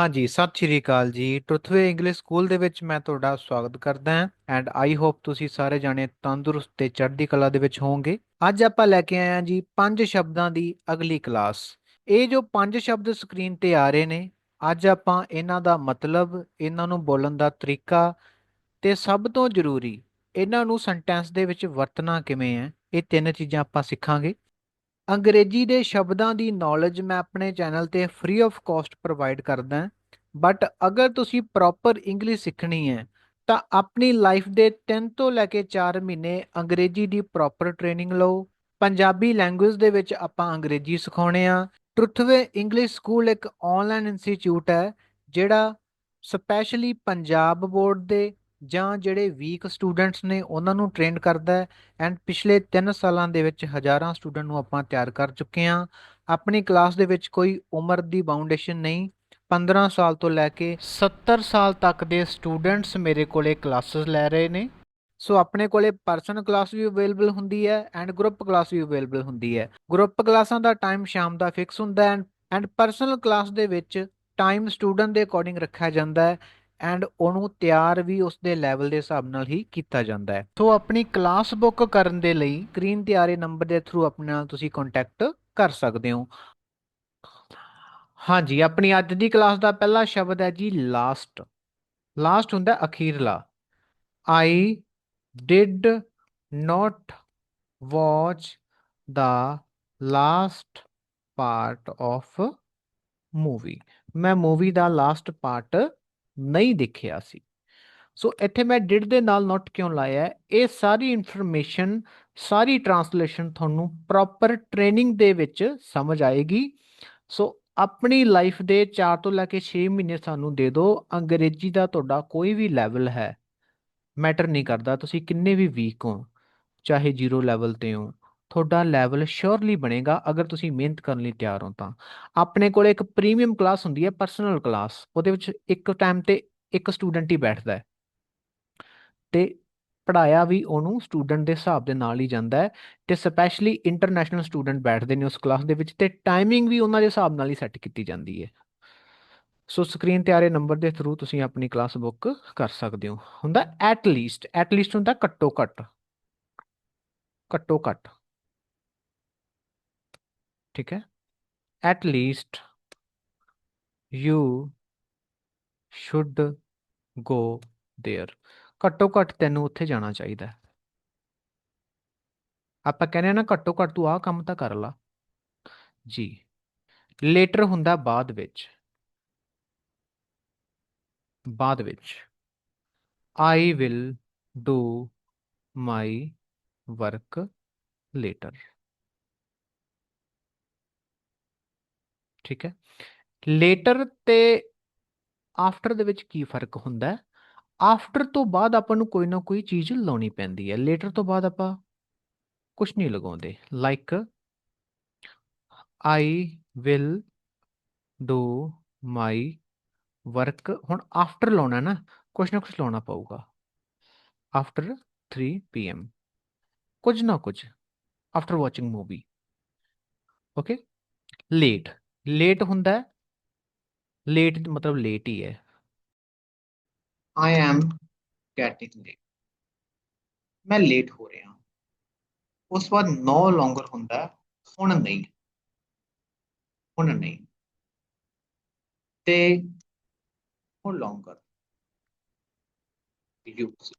ਹਾਂਜੀ, ਸਤਿ ਸ਼੍ਰੀ ਅਕਾਲ ਜੀ। ਟਰੁਥਵੇ ਇੰਗਲਿਸ਼ ਸਕੂਲ ਦੇ ਵਿੱਚ ਮੈਂ ਤੁਹਾਡਾ ਸਵਾਗਤ ਕਰਦਾ ਹਾਂ ਐਂਡ ਆਈ ਹੋਪ ਤੁਸੀਂ ਸਾਰੇ ਜਾਣੇ ਤੰਦਰੁਸਤ ਤੇ ਚੜ੍ਹਦੀ ਕਲਾ ਦੇ ਵਿੱਚ ਹੋਵੋਗੇ। ਅੱਜ ਆਪਾਂ ਲੈ ਕੇ ਆਏ ਹਾਂ ਜੀ ਪੰਜ ਸ਼ਬਦਾਂ ਦੀ ਅਗਲੀ ਕਲਾਸ। ਇਹ ਜੋ ਪੰਜ ਸ਼ਬਦ ਸਕਰੀਨ ਤੇ ਆ ਰਹੇ ਨੇ, ਅੱਜ ਆਪਾਂ ਇਹਨਾਂ ਦਾ ਮਤਲਬ, ਇਹਨਾਂ ਨੂੰ ਬੋਲਣ ਦਾ ਤਰੀਕਾ ਤੇ ਸਭ ਤੋਂ ਜ਼ਰੂਰੀ, ਇਹਨਾਂ ਨੂੰ ਸੈਂਟੈਂਸ ਦੇ ਵਿੱਚ ਵਰਤਣਾ ਕਿਵੇਂ ਹੈ, ਇਹ ਤਿੰਨ ਚੀਜ਼ਾਂ ਆਪਾਂ ਸਿੱਖਾਂਗੇ। ਅੰਗਰੇਜ਼ੀ ਦੇ ਸ਼ਬਦਾਂ ਦੀ ਨੌਲੇਜ ਮੈਂ ਆਪਣੇ ਚੈਨਲ ਤੇ ਫ੍ਰੀ ਆਫ ਕਾਸਟ ਪ੍ਰੋਵਾਈਡ ਕਰਦਾ ਬਟ ਅਗਰ ਤੁਸੀਂ ਪ੍ਰੋਪਰ ਇੰਗਲਿਸ਼ ਸਿੱਖਣੀ ਹੈ, ਤਾਂ ਆਪਣੀ ਲਾਈਫ ਦੇ 3 ਤੋਂ ਲੈ ਕੇ 4 ਮਹੀਨੇ ਅੰਗਰੇਜ਼ੀ ਦੀ ਪ੍ਰੋਪਰ ਟ੍ਰੇਨਿੰਗ ਲਓ। ਪੰਜਾਬੀ ਲੈਂਗੁਏਜ ਦੇ ਵਿੱਚ ਆਪਾਂ ਅੰਗਰੇਜ਼ੀ ਸਿਖਾਉਣੇ ਆ ਟਰੁਥਵੇ ਇੰਗਲਿਸ਼ ਸਕੂਲ ਇੱਕ ਆਨਲਾਈਨ ਇੰਸਟੀਚਿਊਟ ਹੈ, ਜਿਹੜਾ ਸਪੈਸ਼ਲੀ ਪੰਜਾਬ ਬੋਰਡ ਦੇ ਜਾਂ ਜਿਹੜੇ ਵੀਕ ਸਟੂਡੈਂਟਸ ਨੇ ਉਹਨਾਂ ਨੂੰ ਟ੍ਰੇਨ ਕਰਦਾ ਹੈ ਐਂਡ ਪਿਛਲੇ 3 ਸਾਲਾਂ ਦੇ ਵਿੱਚ ਹਜ਼ਾਰਾਂ ਸਟੂਡੈਂਟ ਨੂੰ ਆਪਾਂ ਤਿਆਰ ਕਰ ਚੁੱਕੇ ਹਾਂ। ਆਪਣੀ ਕਲਾਸ ਦੇ ਵਿੱਚ ਕੋਈ ਉਮਰ ਦੀ ਬਾਉਂਡੇਸ਼ਨ ਨਹੀਂ। 15 ਸਾਲ ਤੋਂ ਲੈ ਕੇ 70 ਸਾਲ ਤੱਕ ਦੇ ਸਟੂਡੈਂਟਸ ਮੇਰੇ ਕੋਲੇ ਕਲਾਸਿਸ ਲੈ ਰਹੇ ਨੇ। ਸੋ ਆਪਣੇ ਕੋਲੇ ਪਰਸਨਲ ਕਲਾਸ ਵੀ ਅਵੇਲੇਬਲ ਹੁੰਦੀ ਹੈ ਐਂਡ ਗਰੁੱਪ ਕਲਾਸ ਵੀ ਅਵੇਲੇਬਲ ਹੁੰਦੀ ਹੈ। ਗਰੁੱਪ ਕਲਾਸਾਂ ਦਾ ਟਾਈਮ ਸ਼ਾਮ ਦਾ ਫਿਕਸ ਹੁੰਦਾ ਹੈ ਐਂਡ ਪਰਸਨਲ ਕਲਾਸ ਦੇ ਵਿੱਚ ਟਾਈਮ ਸਟੂਡੈਂਟ ਦੇ ਅਕੋਰਡਿੰਗ ਰੱਖਿਆ ਜਾਂਦਾ ਹੈ। ਐਂਡ ਉਹਨੂੰ ਤਿਆਰ ਵੀ ਉਸ ਦੇ ਲੈਵਲ ਦੇ ਹਿਸਾਬ ਨਾਲ ਹੀ ਕੀਤਾ ਜਾਂਦਾ ਹੈ। ਸੋ ਆਪਣੀ ਕਲਾਸ ਬੁੱਕ ਕਰਨ ਦੇ ਲਈ ਸਕਰੀਨ ਤੇ ਆ ਰਹੇ ਨੰਬਰ ਦੇ ਥਰੂ ਆਪਣੇ ਨਾਲ ਤੁਸੀਂ ਕੰਟੈਕਟ ਕਰ ਸਕਦੇ ਹੋ। ਹਾਂਜੀ, ਆਪਣੀ ਅੱਜ ਦੀ ਕਲਾਸ ਦਾ ਪਹਿਲਾ ਸ਼ਬਦ ਹੈ ਜੀ ਲਾਸਟ ਲਾਸਟ ਹੁੰਦਾ ਅਖੀਰਲਾ। I did not watch the last part of movie ਮੈਂ ਮੂਵੀ ਦਾ ਲਾਸਟ ਪਾਰਟ ਨਹੀਂ ਦੇਖਿਆ ਸੀ। ਸੋ ਇੱਥੇ ਮੈਂ ਡਿਡ ਦੇ ਨਾਲ ਨੋਟ ਕਿਉਂ ਲਾਇਆ, ਇਹ ਸਾਰੀ ਇਨਫੋਰਮੇਸ਼ਨ ਸਾਰੀ ਟਰਾਂਸਲੇਸ਼ਨ ਤੁਹਾਨੂੰ ਪ੍ਰੋਪਰ ਟ੍ਰੇਨਿੰਗ ਦੇ ਵਿੱਚ ਸਮਝ ਆਏਗੀ। ਸੋ ਆਪਣੀ ਲਾਈਫ ਦੇ 4 ਤੋਂ ਲੈ ਕੇ 6 ਮਹੀਨੇ ਸਾਨੂੰ ਦੇ ਦਿਓ, ਅੰਗਰੇਜ਼ੀ ਦਾ ਤੁਹਾਡਾ ਕੋਈ ਵੀ ਲੈਵਲ ਹੈ ਮੈਟਰ ਨਹੀਂ ਕਰਦਾ, ਤੁਸੀਂ ਕਿੰਨੇ ਵੀ ਵੀਕ ਹੋ, ਚਾਹੇ ਜ਼ੀਰੋ ਲੈਵਲ ਤੇ ਹੋ। ਤੁਹਾਡਾ ਲੈਵਲ ਸ਼ੋਰਲੀ ਬਣੇਗਾ ਅਗਰ ਤੁਸੀਂ ਮਿਹਨਤ ਕਰਨ ਲਈ ਤਿਆਰ ਹੋ ਤਾਂ। ਆਪਣੇ ਕੋਲ ਇੱਕ ਪ੍ਰੀਮੀਅਮ ਕਲਾਸ ਹੁੰਦੀ ਹੈ ਪਰਸਨਲ ਕਲਾਸ ਉਹਦੇ ਵਿੱਚ ਇੱਕ ਟਾਈਮ ਤੇ ਇੱਕ ਸਟੂਡੈਂਟ ਹੀ ਬੈਠਦਾ ਹੈ। ਤੇ ਪੜਾਇਆ ਵੀ ਉਹਨੂੰ ਸਟੂਡੈਂਟ ਦੇ ਹਿਸਾਬ ਦੇ ਨਾਲ ਹੀ ਜਾਂਦਾ ਹੈ ਤੇ ਸਪੈਸ਼ਲੀ ਇੰਟਰਨੈਸ਼ਨਲ ਸਟੂਡੈਂਟ ਬੈਠਦੇ ਨੇ ਉਸ ਕਲਾਸ ਦੇ ਵਿੱਚ ਤੇ ਟਾਈਮਿੰਗ ਵੀ ਉਹਨਾਂ ਦੇ ਹਿਸਾਬ ਨਾਲ ਹੀ ਸੈੱਟ ਕੀਤੀ ਜਾਂਦੀ ਹੈ। ਸੋ ਸਕਰੀਨ ਤੇ ਆ ਰਹੇ ਨੰਬਰ ਦੇ ਥਰੂ ਤੁਸੀਂ ਆਪਣੀ ਕਲਾਸ ਬੁੱਕ ਕਰ ਸਕਦੇ ਹੋ। ਹੁੰਦਾ ਐਟ ਲੀਸਟ ਐਟ ਲੀਸਟ ਹੁੰਦਾ ਘੱਟੋ ਘੱਟ। ਘੱਟੋ ਘੱਟ। ਠੀਕ ਹੈ at least you should go there ਘੱਟੋ ਘੱਟ ਤੈਨੂੰ ਉੱਥੇ ਜਾਣਾ ਚਾਹੀਦਾ ਹੈ ਆਪਾਂ ਕਹਿੰਦੇ ਆ ਨਾ ਘੱਟੋ ਘੱਟ ਤੂੰ ਆਹ ਕੰਮ ਤਾਂ ਕਰ ਲਾ ਜੀ ਲੇਟਰ ਹੁੰਦਾ ਬਾਅਦ ਵਿੱਚ ਬਾਅਦ ਵਿੱਚ I will do my work later ਠੀਕ ਹੈ। ਲੇਟਰ ਤੇ ਆਫਟਰ ਦੇ ਵਿੱਚ ਕੀ ਫ਼ਰਕ ਹੁੰਦਾ ਹੈ? ਆਫਟਰ ਤੋਂ ਬਾਅਦ ਆਪਾਂ ਨੂੰ ਕੋਈ ਨਾ ਕੋਈ ਚੀਜ਼ ਲਾਉਣੀ ਪੈਂਦੀ ਹੈ। ਲੇਟਰ ਤੋਂ ਬਾਅਦ ਆਪਾਂ ਕੁਝ ਨਹੀਂ ਲਗਾਉਂਦੇ। Like I will do my work ਹੁਣ ਆਫਟਰ ਲਾਉਣਾ ਨਾ ਕੁਝ ਨਾ ਕੁਝ ਲਾਉਣਾ ਪਊਗਾ। ਆਫਟਰ 3 ਪੀਐਮ ਕੁਝ ਨਾ ਕੁਝ। After watching movie okay late late ਹੁੰਦਾ ਹੈ? ਲੇਟ ਮਤਲਬ ਲੇਟ ਹੀ ਹੈ। ਆਈ ਐਮ ਗੈਟਿੰਗ ਲੇਟ ਮੈਂ ਲੇਟ ਹੋ ਰਿਹਾ ਉਸ ਤੋਂ ਬਾਅਦ ਨੋ ਲੋਂਗਰ ਹੁੰਦਾ ਹੁਣ ਨਹੀਂ। ਹੁਣ ਨਹੀਂ। ਤੇ ਹੁਣ ਲੋਂਗਰ ਯੂਜ਼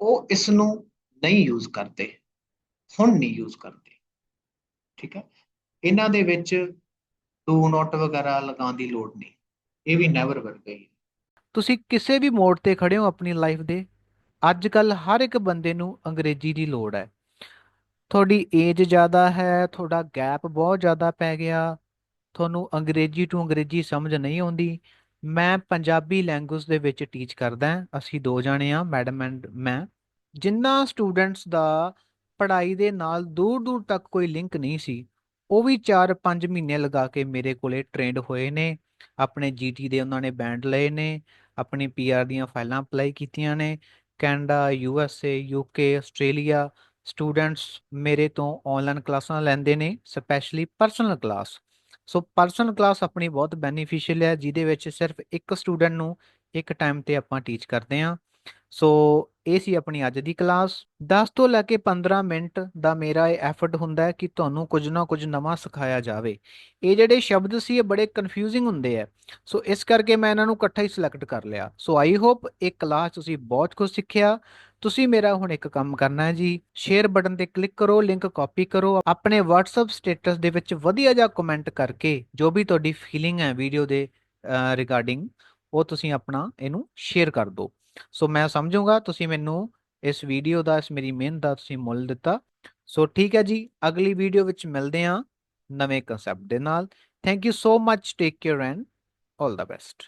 ਉਹ ਇਸ ਨੂੰ ਨਹੀਂ ਯੂਜ਼ ਕਰਦੇ। ਹੁਣ ਨਹੀਂ ਯੂਜ਼ ਕਰਦੇ। ਠੀਕ ਹੈ? ਇਹਨਾਂ ਦੇ ਵਿੱਚ ਡੂ ਨਾਟ ਵਗੈਰਾ ਲਗਾਉਣ ਦੀ ਲੋੜ ਨਹੀਂ। ਇਹ ਵੀ ਨੈਵਰ ਵਰਗਾ ਹੀ ਤੁਸੀਂ ਕਿਸੇ ਵੀ ਮੋੜ ਤੇ ਖੜੇ ਹੋ ਆਪਣੀ ਲਾਈਫ ਦੇ ਅੱਜ ਕੱਲ ਹਰ ਇੱਕ ਬੰਦੇ ਨੂੰ ਅੰਗਰੇਜ਼ੀ ਦੀ ਲੋੜ ਹੈ। ਤੁਹਾਡੀ ਏਜ ਜ਼ਿਆਦਾ ਹੈ, ਤੁਹਾਡਾ ਗੈਪ ਬਹੁਤ ਜ਼ਿਆਦਾ ਪੈ ਗਿਆ, ਤੁਹਾਨੂੰ ਅੰਗਰੇਜ਼ੀ ਤੋਂ ਅੰਗਰੇਜ਼ੀ ਸਮਝ ਨਹੀਂ ਆਉਂਦੀ। ਮੈਂ ਪੰਜਾਬੀ ਲੈਂਗੁਏਜ ਦੇ ਵਿੱਚ ਟੀਚ ਕਰਦਾ ਅਸੀਂ ਦੋ ਜਾਣੇ ਆ ਮੈਡਮ ਐਂਡ ਮੈਂ। ਜਿੰਨਾ ਸਟੂਡੈਂਟਸ ਦਾ ਪੜ੍ਹਾਈ ਦੇ ਨਾਲ ਦੂਰ ਦੂਰ ਤੱਕ ਕੋਈ ਲਿੰਕ ਨਹੀਂ ਸੀ ਉਹ ਵੀ 4-5 ਮਹੀਨੇ ਲਗਾ ਕੇ ਮੇਰੇ ਕੋਲੇ ਟ੍ਰੇਨਡ ਹੋਏ ਨੇ, ਆਪਣੇ ਜੀਟੀ ਦੇ ਉਹਨਾਂ ਨੇ ਬੈਂਡ ਲਏ ਨੇ, ਆਪਣੀ ਪੀਆਰ ਦੀਆਂ ਫਾਈਲਾਂ ਅਪਲਾਈ ਕੀਤੀਆਂ ਨੇ Canada USA UK Australia students ਮੇਰੇ ਤੋਂ ਆਨਲਾਈਨ ਕਲਾਸਾਂ ਲੈਂਦੇ ਨੇ specially personal class so personal class ਆਪਣੀ ਬਹੁਤ ਬੈਨੀਫੀਸ਼ੀਅਲ ਹੈ, ਜਿਹਦੇ ਵਿੱਚ ਸਿਰਫ ਇੱਕ ਸਟੂਡੈਂਟ ਨੂੰ ਇੱਕ ਟਾਈਮ ਤੇ ਆਪਾਂ ਟੀਚ ਕਰਦੇ ਹਾਂ। ਸੋ ਇਹ ਸੀ ਆਪਣੀ ਅੱਜ ਦੀ ਕਲਾਸ। 10 ਤੋਂ ਲੈ ਕੇ 15 ਮਿੰਟ ਦਾ ਮੇਰਾ ਇਹ ਐਫਰਟ ਹੁੰਦਾ ਹੈ ਕਿ ਤੁਹਾਨੂੰ ਕੁਝ ਨਾ ਕੁਝ ਨਵਾਂ ਸਿਖਾਇਆ ਜਾਵੇ। ਇਹ ਜਿਹੜੇ ਸ਼ਬਦ ਸੀ, ਇਹ ਬੜੇ ਕਨਫਿਊਜ਼ਿੰਗ ਹੁੰਦੇ ਆ। ਸੋ ਇਸ ਕਰਕੇ ਮੈਂ ਇਹਨਾਂ ਨੂੰ ਇਕੱਠਾ ਹੀ ਸਿਲੈਕਟ ਕਰ ਲਿਆ। ਸੋ ਆਈ ਹੋਪ ਇਹ ਕਲਾਸ ਤੁਸੀਂ ਬਹੁਤ ਕੁਝ ਸਿੱਖਿਆ। ਤੁਸੀਂ ਮੇਰਾ ਹੁਣ ਇੱਕ ਕੰਮ ਕਰਨਾ ਹੈ ਜੀ। ਸ਼ੇਅਰ ਬਟਨ ਤੇ ਕਲਿੱਕ ਕਰੋ ਲਿੰਕ ਕਾਪੀ ਕਰੋ। ਆਪਣੇ WhatsApp ਸਟੇਟਸ ਦੇ ਵਿੱਚ ਵਧੀਆ ਜਿਹਾ ਕਮੈਂਟ ਕਰਕੇ ਜੋ ਵੀ ਤੁਹਾਡੀ ਫੀਲਿੰਗ ਹੈ ਵੀਡੀਓ ਦੇ ਰਿਗਾਰਡਿੰਗ ਉਹ ਤੁਸੀਂ ਆਪਣਾ ਇਹਨੂੰ ਸ਼ੇਅਰ ਕਰ ਦਿਓ। ਸੋ ਮੈਂ ਸਮਝੂਗਾ, ਤੁਸੀਂ ਮੈਨੂੰ ਇਸ ਵੀਡੀਓ ਦਾ, ਇਸ ਮੇਰੀ ਮਿਹਨਤ ਦਾ ਤੁਸੀਂ ਮੁੱਲ ਦਿੱਤਾ। ਸੋ ਠੀਕ ਹੈ ਜੀ, ਅਗਲੀ ਵੀਡੀਓ ਵਿੱਚ ਮਿਲਦੇ ਹਾਂ ਨਵੇਂ ਕਨਸੈਪਟ ਦੇ ਨਾਲ। Thank you so much take care and all the best